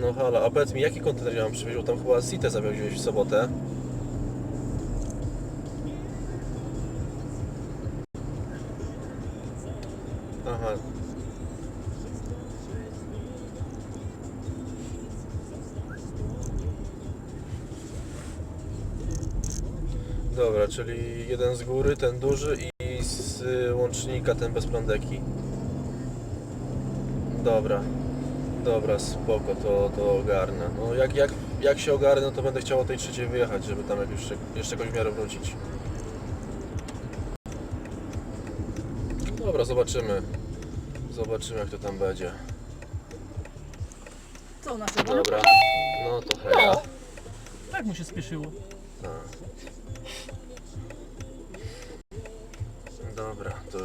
no halo, a powiedz mi, jaki kontener ja mam przywieźć? Bo tam chyba Sitę zawioziłeś w sobotę. Aha. Dobra, czyli jeden z góry, ten duży i z łącznika ten bez prądeki. Dobra. Dobra, spoko, to, to ogarnę. No jak, jak, jak się ogarnę, to będę chciał o tej trzeciej wyjechać, żeby tam jak jeszcze, jeszcze jakoś w miarę wrócić. Dobra, zobaczymy. Zobaczymy jak to tam będzie. Co naszego? Dobra. No to heja. No. Tak mu się spieszyło. Tak. Dobra, to